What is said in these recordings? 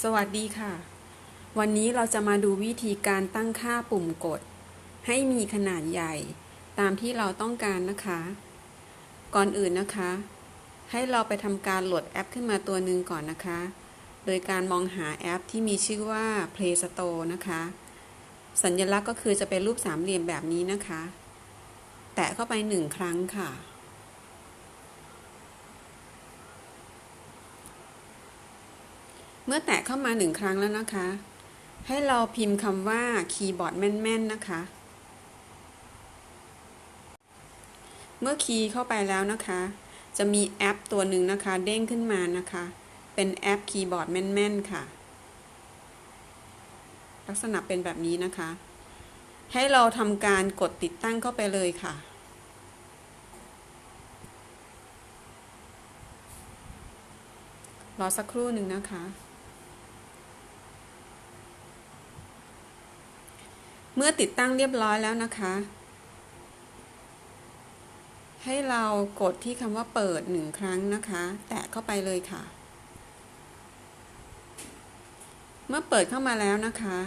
สวัสดีค่ะ วันนี้เราจะมาดูวิธีการตั้งค่าปุ่มกด ให้มีขนาดใหญ่ตามที่เราต้องการนะคะ ก่อนอื่นนะคะ ให้เราไปทำการโหลดแอปขึ้นมาตัวหนึ่งก่อนนะคะ โดยการมองหาแอปที่มีชื่อว่า Play Store นะคะ สัญลักษณ์ก็คือจะเป็นรูปสามเหลี่ยมแบบนี้นะคะ แตะเข้าไปหนึ่งครั้งค่ะ เมื่อแตะเข้ามาหนึ่งครั้งแล้วนะคะ ให้เราพิมพ์คำว่าคีย์บอร์ดแม่นๆนะคะ เมื่อคีย์เข้าไปแล้วนะคะ จะมีแอปตัวหนึ่งนะคะเด้งขึ้นมานะคะ เป็นแอปคีย์บอร์ดแม่นๆค่ะ ลักษณะเป็นแบบนี้นะคะ ให้เราทำการกดติดตั้งเข้าไปเลยค่ะรอสักครู่หนึ่งนะคะ เมื่อติดตั้งเรียบร้อยแล้วนะคะ ให้เรากดที่คำว่าเปิดหนึ่งครั้งนะคะ แตะเข้าไปเลยค่ะ เมื่อเปิดเข้ามาแล้วนะคะ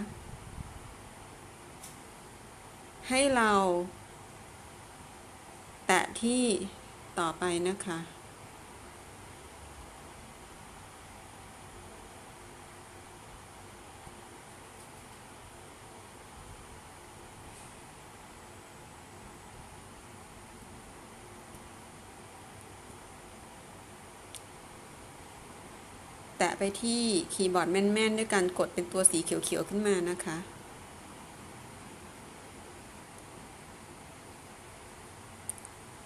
ให้เรา แตะที่ต่อไปนะคะ แตะไปที่คีย์บอร์ดแม่นๆ ด้วยการกดเป็นตัวสีเขียวๆ ขึ้นมานะคะ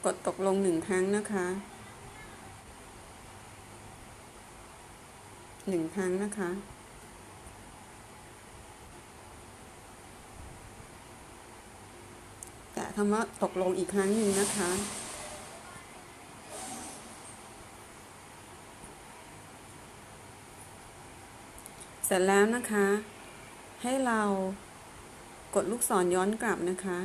กดตกลงหนึ่งครั้งนะคะหนึ่งครั้งนะคะ แตะคำว่าตกลงอีกครั้งหนึ่งนะคะ สร็จแล้วนะคะ ให้เรากดลูกศรย้อนกลับนะคะ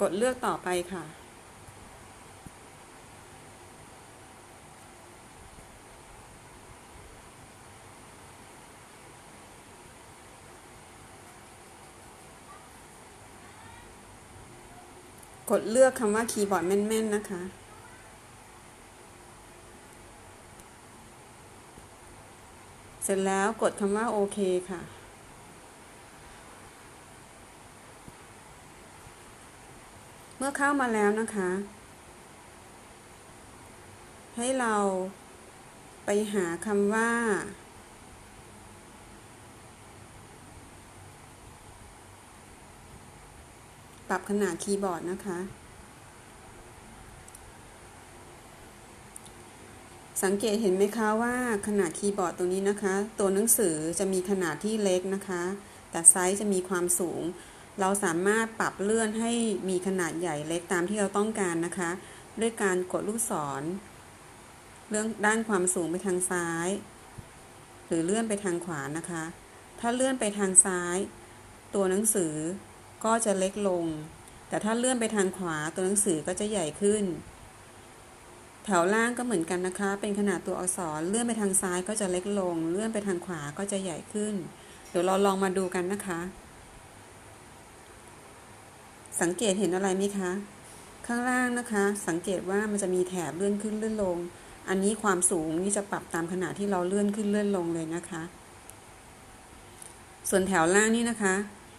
กดเลือกต่อไปค่ะ กดเลือกคำว่าคีย์บอร์ดแม่น ๆ นะคะ เสร็จแล้วกดคำว่าโอเคค่ะ เมื่อเข้ามาแล้วนะคะ ให้เราไปหาคำว่า ปรับขนาดคีย์บอร์ดนะคะ สังเกตเห็นไหมคะว่าขนาดคีย์บอร์ดตรงนี้นะคะ ตัวหนังสือจะมีขนาดที่เล็กนะคะ แต่ไซส์จะมีความสูง เราสามารถปรับเลื่อนให้มีขนาดใหญ่เล็กตามที่เราต้องการนะคะ ด้วยการกดลูกศรเลื่อนด้านความสูงไปทางซ้าย หรือเลื่อนไปทางขวานะคะ ถ้าเลื่อนไปทางซ้าย ตัวหนังสือ ก็จะเล็กลง แต่ถ้าเลื่อนไปทางขวาตัวหนังสือก็จะใหญ่ขึ้น แถวล่างก็เหมือนกันนะคะ เป็นขนาดตัวอักษร เลื่อนไปทางซ้ายก็จะเล็กลง เลื่อนไปทางขวาก็จะใหญ่ขึ้น เดี๋ยวเราลองมาดูกันนะคะ สังเกตเห็นอะไรไหมคะ ข้างล่างนะคะ สังเกตว่ามันจะมีแถบเลื่อนขึ้นเลื่อนลง อันนี้ความสูงนี่จะปรับตามขนาดที่เราเลื่อนขึ้นเลื่อนลงเลยนะคะ ส่วนแถวล่างนี่นะคะ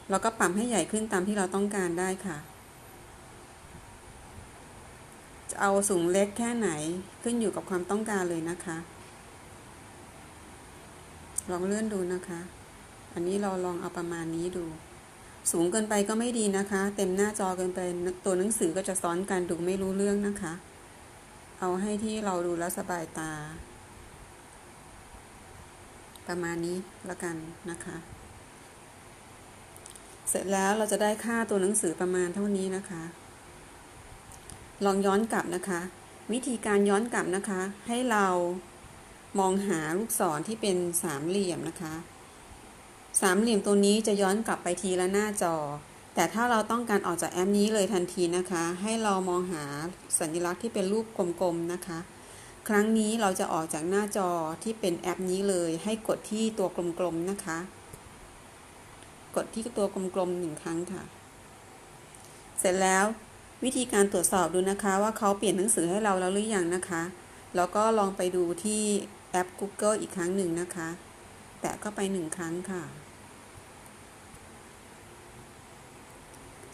เราก็ปรับให้ใหญ่ขึ้นตามที่เราต้องการได้ค่ะ จะเอาสูงเล็กแค่ไหนขึ้นอยู่กับความต้องการเลยนะคะ ลองเลื่อนดูนะคะ อันนี้เราลองเอาประมาณนี้ดู สูงเกินไปก็ไม่ดีนะคะ เต็มหน้าจอเกินไปตัวหนังสือก็จะซ้อนกันดูไม่รู้เรื่องนะคะ เอาให้ที่เราดูแล้วสบายตา ประมาณนี้ละกันนะคะ เสร็จแล้วเราจะได้ค่าตัวหนังสือประมาณเท่านี้นะคะ ลองย้อนกลับนะคะ วิธีการย้อนกลับนะคะ ให้เรามองหาลูกศรที่เป็นสามเหลี่ยมนะคะ สามเหลี่ยมตัวนี้จะย้อนกลับไปทีละหน้าจอ แต่ถ้าเราต้องการออกจากแอปนี้เลยทันทีนะคะ ให้เรามองหาสัญลักษณ์ที่เป็นรูปกลมๆนะคะ ครั้งนี้เราจะออกจากหน้าจอที่เป็นแอปนี้เลย ให้กดที่ตัวกลมๆนะคะ กดที่ตัวกลมๆหนึ่งครั้งค่ะ เสร็จแล้ววิธีการตรวจสอบดูนะคะ ว่าเขาเปลี่ยนหนังสือให้เราแล้วหรือยังนะคะ แล้วก็ลองไปดูที่แอป Google อีกครั้งหนึ่งนะคะ แตะเข้าไปหนึ่งครั้งค่ะ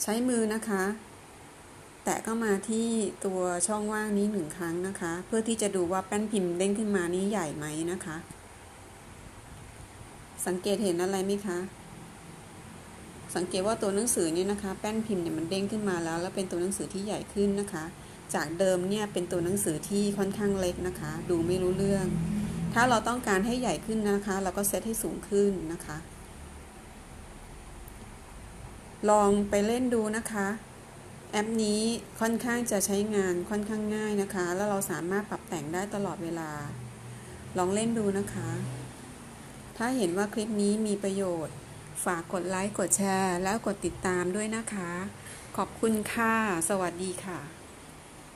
ใช้มือนะคะ แตะเข้ามาที่ตัวช่องว่างนี้หนึ่งครั้งนะคะ เพื่อที่จะดูว่าแป้นพิมพ์เด้งขึ้นมานี้ใหญ่ไหมนะคะ สังเกตเห็นอะไรไหมคะ สังเกตว่าตัวหนังสือนี่นะคะ แป้นพิมพ์เนี่ยมันเด้งขึ้นมาแล้ว แล้วเป็นตัวหนังสือที่ใหญ่ขึ้นนะคะ จากเดิมเนี่ยเป็นตัวหนังสือที่ค่อนข้างเล็กนะคะ ดูไม่รู้เรื่อง ถ้าเราต้องการให้ใหญ่ขึ้นนะคะ เราก็เซตให้สูงขึ้นนะคะ ลองไปเล่นดูนะคะแอปนี้ค่อนข้างจะใช้งานค่อนข้างง่ายนะคะ แล้วเราสามารถปรับแต่งได้ตลอดเวลา ลองเล่นดูนะคะ ถ้าเห็นว่าคลิปนี้มีประโยชน์ ฝากกดไลค์ กดแชร์ แล้วกดติดตามด้วยนะคะ ขอบคุณค่ะ สวัสดีค่ะ